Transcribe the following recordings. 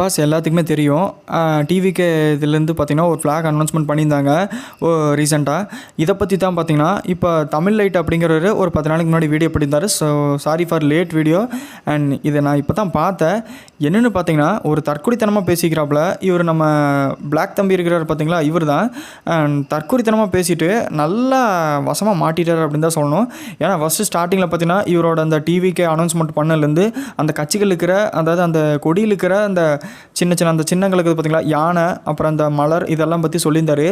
Pass எல்லாத்துக்குமே தெரியும். டிவிக்கு இதுலேருந்து பார்த்தீங்கன்னா ஒரு ஃப்ளாக் அனௌன்ஸ்மெண்ட் பண்ணியிருந்தாங்க ஓ ரீசெண்டாக இதை பற்றி தான் பார்த்தீங்கன்னா இப்போ தமிழ் லைட் அப்படிங்கிறவர் ஒரு பத்து நாளைக்கு முன்னாடி வீடியோ பண்ணியிருந்தார். So sorry for late video and இதை நான் இப்போ தான் பார்த்தேன். என்னென்னு பார்த்தீங்கன்னா ஒரு தற்கொலைத்தனமாக பேசிக்கிறாப்புல. இவர் நம்ம பிளாக் தம்பி இருக்கிறார் பார்த்தீங்களா இவர் தான். அண்ட் தற்கொலைத்தனமாக பேசிட்டு நல்லா வசமாக மாட்டிட்டார் அப்படின்னு தான் சொல்லணும். ஏன்னா ஃபஸ்ட்டு ஸ்டார்டிங்கில் பார்த்தீங்கன்னா இவரோட அந்த டிவிக்கு அனௌன்ஸ்மெண்ட் பண்ணலேருந்து அந்த கட்சிகள் இருக்கிற அதாவது அந்த கொடியில் இருக்கிற அந்த சின்ன சின்ன அந்த சின்னங்களுக்கு பார்த்தீங்களா? யானை அப்புறம் அந்த மலர் இதெல்லாம் பற்றி சொல்லியிருந்தாரு.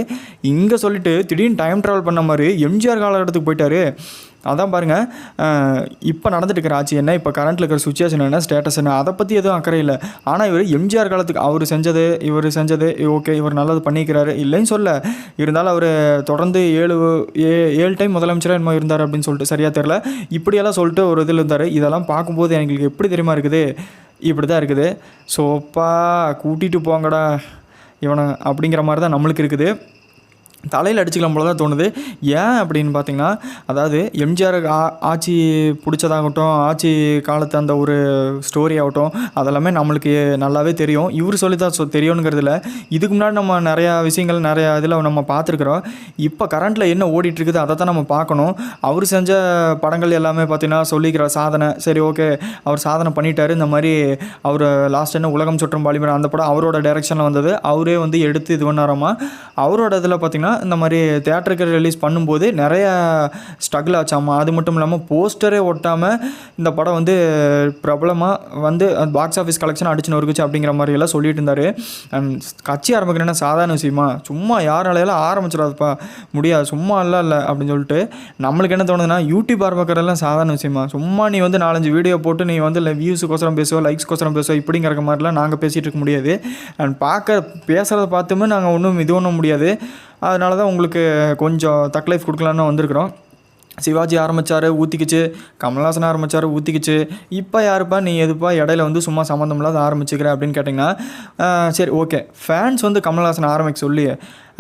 இங்கே சொல்லிட்டு திடீர்னு டைம் ட்ராவல் பண்ண மாதிரி எம்ஜிஆர் காலகட்டத்துக்கு போயிட்டாரு. அதான் பாருங்கள் இப்போ நடந்துட்டு இருக்கிற ஆட்சி என்ன? இப்போ கரண்ட்டில் இருக்கிற சுச்சுவேஷன் என்ன? ஸ்டேட்டஸ் என்ன? அதை பற்றி எதுவும் அக்கறை இல்லை. ஆனால் இவர் எம்ஜிஆர் காலத்துக்கு அவர் செஞ்சது இவர் செஞ்சது ஓகே இவர் நல்லது பண்ணிக்கிறாரு. இல்லைன்னு சொல்ல. இருந்தாலும் அவர் தொடர்ந்து ஏழு ஏ ஏழு டைம் முதலமைச்சராக என்னமோ இருந்தார் அப்படின்னு சொல்லிட்டு சரியாக தெரில இப்படியெல்லாம் சொல்லிட்டு ஒரு இதில் இருந்தார். இதெல்லாம் பார்க்கும்போது எங்களுக்கு எப்படி தெரியுமா இருக்குது? இப்படி தான் இருக்குது. ஸோ அப்பா கூட்டிகிட்டு போங்கடா. இவனை அப்படிங்கிற மாதிரி தான் நம்மளுக்கு இருக்குது. தலையில் அடிச்சுக்கலாம் போல தான் தோணுது. ஏன் அப்படின்னு பார்த்தீங்கன்னா அதாவது எம்ஜிஆர் ஆ ஆட்சி பிடிச்சதாகட்டும் ஆட்சி காலத்து அந்த ஒரு ஸ்டோரி ஆகட்டும் அதெல்லாமே நம்மளுக்கு நல்லாவே தெரியும். இவர் சொல்லி தான் சொ தெரியுங்கிறதுல இதுக்கு முன்னாடி நம்ம நிறையா விஷயங்கள் நிறையா இதில் நம்ம பார்த்துருக்குறோம். இப்போ கரண்ட்டில் என்ன ஓடிட்டுருக்குது அதை தான் நம்ம பார்க்கணும். அவர் செஞ்ச படங்கள் எல்லாமே பார்த்தீங்கன்னா சொல்லிக்கிற சாதனை சரி ஓகே அவர் சாதனை பண்ணிட்டார். இந்த மாதிரி அவர் லாஸ்ட் என்ன உலகம் சுற்றும் பாலிமர் அந்த படம் அவரோட டேரெக்ஷனில் வந்தது. அவரே வந்து எடுத்து இது பண்ணாராமா? அவரோட இதில் பார்த்திங்கன்னா இந்த மாதிரி தேட்டருக்கு ரிலீஸ் பண்ணும்போது நிறைய ஸ்ட்ரகிள் ஆச்சாமா அது மட்டும் இல்லாமல் போஸ்டரே ஒட்டாமல் இந்த படம் வந்து பிரபலமாக வந்து பாக்ஸ் ஆஃபீஸ் கலெக்ஷன் அடிச்சு நொறுக்குச்சு அப்படிங்கிற மாதிரி எல்லாம் சொல்லிட்டு இருந்தார். அண்ட் கட்சி ஆரம்பிக்கிறேன்னா சாதாரண விஷயமா? சும்மா யாராலையெல்லாம் ஆரம்பிச்சிடாதுப்பா. முடியாது. சும்மா இல்லை இல்லை அப்படின்னு சொல்லிட்டு நம்மளுக்கு என்ன தோணுதுன்னா யூடியூப் ஆரம்பிக்கிறதெல்லாம் சாதாரண விஷயமா? சும்மா நீ வந்து நாலஞ்சு வீடியோ போட்டு நீ வந்து இல்லை வியூஸுக்கோசரம் பேசுவோம் லைக்ஸ்க்கோசரம் பேசுவோம் இப்படிங்கிற மாதிரிலாம் நாங்கள் பேசிகிட்டு இருக்க முடியாது. அண்ட் பார்க்க பேசுகிறத பார்த்துமே நாங்கள் ஒன்றும் இது ஒன்றும் முடியாது. அதனால தான் உங்களுக்கு கொஞ்சம் தக் லைஃப் கொடுக்கலான்னு வந்திருக்கிறோம். சிவாஜி ஆரம்பித்தார் ஊற்றிக்கிச்சு கமல்ஹாசன் ஆரம்பித்தார் ஊற்றிக்கிச்சு இப்போ யாருப்பா நீ எதுப்பா இடையில வந்து சும்மா சம்மந்தம் இல்லாத ஆரம்பிச்சுக்கிற அப்படின்னு கேட்டிங்கன்னா சரி ஓகே. ஃபேன்ஸ் வந்து கமல்ஹாசன் ஆரம்பிக்க சொல்லி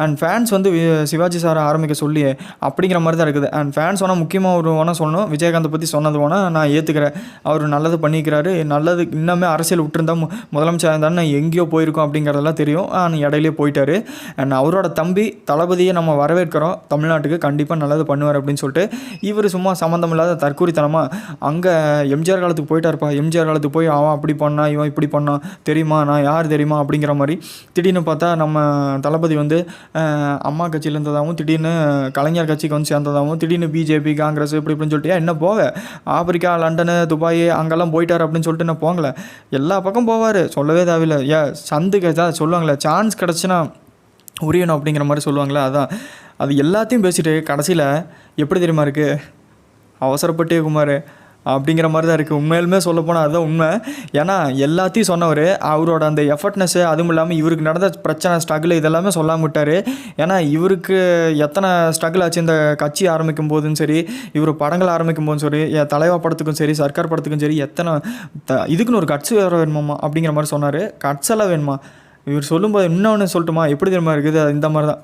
அண்ட் ஃபேன்ஸ் வந்து சிவாஜி சாரை ஆரம்பிக்க சொல்லி அப்படிங்கிற மாதிரி தான் இருக்குது. அண்ட் ஃபேன்ஸ் வேணால் முக்கியமாக ஒரு வேணால் சொல்லணும். விஜயகாந்த் பற்றி சொன்னது வேணால் நான் ஏற்றுக்கிறேன் அவர் நல்லது பண்ணிக்கிறாரு. நல்லது இன்னமே அரசியல் விட்டுருந்தா மு முதலமைச்சர் இருந்தாலும் நான் எங்கேயோ போயிருக்கோம் அப்படிங்கிறதெல்லாம் தெரியும். ஆனால் இடையிலே போயிட்டாரு. அண்ட் அவரோட தம்பி தளபதியை நம்ம வரவேற்கிறோம். தமிழ்நாட்டுக்கு கண்டிப்பாக நல்லது பண்ணுவார் அப்படின்னு சொல்லிட்டு இவர் சும்மா சம்மந்தம் இல்லாத தற்கூரித்தனமாக அங்கே எம்ஜிஆர் காலத்துக்கு போயிட்டாருப்பா. எம்ஜிஆர் காலத்துக்கு போய் அவன் அப்படி பண்ணான் இவன் இப்படி பண்ணான் தெரியுமா? நான் யார் தெரியுமா? அப்படிங்கிற மாதிரி திடீர்னு பார்த்தா நம்ம தளபதி வந்து அம்மா கட்சியில் இருந்ததாகவும் திடீர்னு கலைஞர் கட்சிக்கு வந்து சேர்ந்ததாகவும் திடீர்னு பிஜேபி காங்கிரஸ் இப்படி இப்படின்னு சொல்லிட்டு என்ன போக? ஆப்பிரிக்கா லண்டனு துபாய் அங்கெல்லாம் போயிட்டார் அப்படின்னு சொல்லிட்டு நான் போகல. எல்லா பக்கம் போவார். சொல்லவே தேவையில்லை. ஏ சந்துக்கு ஏதாவது சொல்லுவாங்களே சான்ஸ் கிடச்சுன்னா உரியணும் அப்படிங்கிற மாதிரி சொல்லுவாங்களே அதான். அது எல்லாத்தையும் பேசிட்டு கடைசியில் எப்படி தெரியுமா இருக்குது அவசரப்பட்டே குமார் அப்படிங்கிற மாதிரி தான் இருக்குது உண்மையிலுமே சொல்லப்போனால் அதுதான் உண்மை. ஏன்னா எல்லாத்தையும் சொன்னவர் அவரோட அந்த எஃபர்ட்னஸ்ஸு அதுவும் இல்லாமல் இவருக்கு நடந்த பிரச்சனை ஸ்ட்ரகிள் இதெல்லாமே சொல்லாமல் விட்டார். ஏன்னா இவருக்கு எத்தனை ஸ்ட்ரகிள் ஆச்சு இந்த கட்சி ஆரம்பிக்கும் போதும் சரி இவர் படங்கள் ஆரம்பிக்கும் போதும் சரி என் தலைவா படத்துக்கும் சரி சர்க்கார் படத்துக்கும் சரி எத்தனை த இதுக்குன்னு ஒரு கட்சி வேறு வேணுமாம்மா அப்படிங்கிற மாதிரி சொன்னார். கட்ஸெல்லாம் வேணுமா? இவர் சொல்லும்போது இன்னொன்று சொல்லட்டுமா? எப்படி தெரியுமா இருக்குது? இந்த மாதிரி தான்.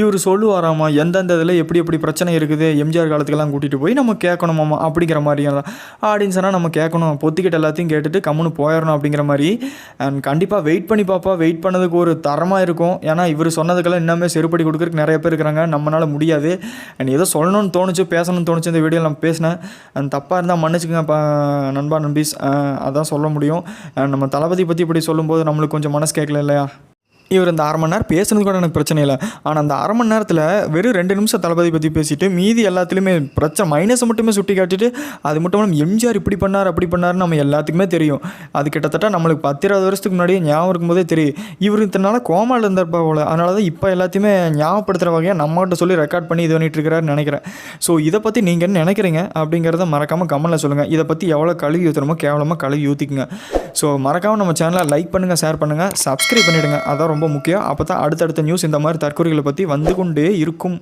இவர் சொல்லுவாராமா எந்தெந்த இதில் எப்படி எப்படி பிரச்சனை இருக்குது எம்ஜிஆர் காலத்துக்கெல்லாம் கூட்டிகிட்டு போய் நம்ம கேட்கணுமாமா அப்படிங்கிற மாதிரியான ஆடியன்ஸ்னால் நம்ம கேட்கணும். பொத்திக்கிட்ட எல்லாத்தையும் கேட்டுட்டு கம்முன்னு போயிடணும் அப்படிங்கிற மாதிரி. அண்ட் கண்டிப்பாக வெயிட் பண்ணி பார்ப்பா வெயிட் பண்ணதுக்கு ஒரு தரமாக இருக்கும். ஏன்னா இவர் சொன்னதுக்கெல்லாம் இன்னமே செருப்படி கொடுக்குறதுக்கு நிறைய பேர் இருக்கிறாங்க. நம்மளால் முடியாது. அண்ட் ஏதோ சொல்லணும்னு தோணுச்சு பேசணும்னு தோணுச்சு இந்த வீடியோவில் நான் பேசினேன். அண்ட் தப்பாக இருந்தால் மன்னிச்சுக்கங்க நண்பா நண்பீஸ். அதான் சொல்ல முடியும். நம்ம தளபதி பற்றி இப்படி சொல்லும்போது நம்மளுக்கு கொஞ்சம் மனசு கேட்கல இல்லையா? இவர் இந்த அரை மணி நேரம் பேசுனது கூட எனக்கு பிரச்சனை இல்லை. ஆனால் அந்த அரை மணி நேரத்தில் வெறும் ரெண்டு நிமிஷம் தளபதி பற்றி பேசிட்டு மீதி எல்லாத்துலேயுமே பிரச்சனை மைனஸை மட்டுமே சுட்டி காட்டிட்டு அது மட்டும் இல்லாமல் எம்ஜிஆர் இப்படி பண்ணார் அப்படி பண்ணார்னு நம்ம எல்லாத்துக்குமே தெரியும். அது கிட்டத்தட்ட நம்மளுக்கு பத்து இருபது வருஷத்துக்கு முன்னாடியே ஞாபகம் இருக்கும்போதே தெரியும். இவர் இத்தனால கோமாவில் இருந்திருப்பா போல. அதனால தான் இப்போ எல்லாத்தையுமே ஞாபகப்படுத்துகிற வகையாக நம்மகிட்ட சொல்லி ரெக்கார்ட் பண்ணி இது பண்ணிட்டு இருக்கிறாருன்னு நினைக்கிறேன். ஸோ இதை பற்றி நீங்கள் என்ன நினைக்கிறீங்க? அப்படிங்கிறத மறக்காமல் கமெண்ட்டில் சொல்லுங்கள் இதை பற்றி எவ்வளோ கழுவி ஊற்றுறமோ கேவலமாக கழுவி ஊற்றிக்குங்க ஸோ மறக்காமல் நம்ம சேனலை லைக் பண்ணுங்கள் ஷேர் பண்ணுங்கள் சப்ஸ்கிரைப் பண்ணிவிடுங்க அதான் ரொம்ப முக்கியம். அப்போ தான் அடுத்தடுத்த நியூஸ் இந்த மாதிரி தற்கொலைகளை பற்றி வந்து கொண்டே இருக்கும்.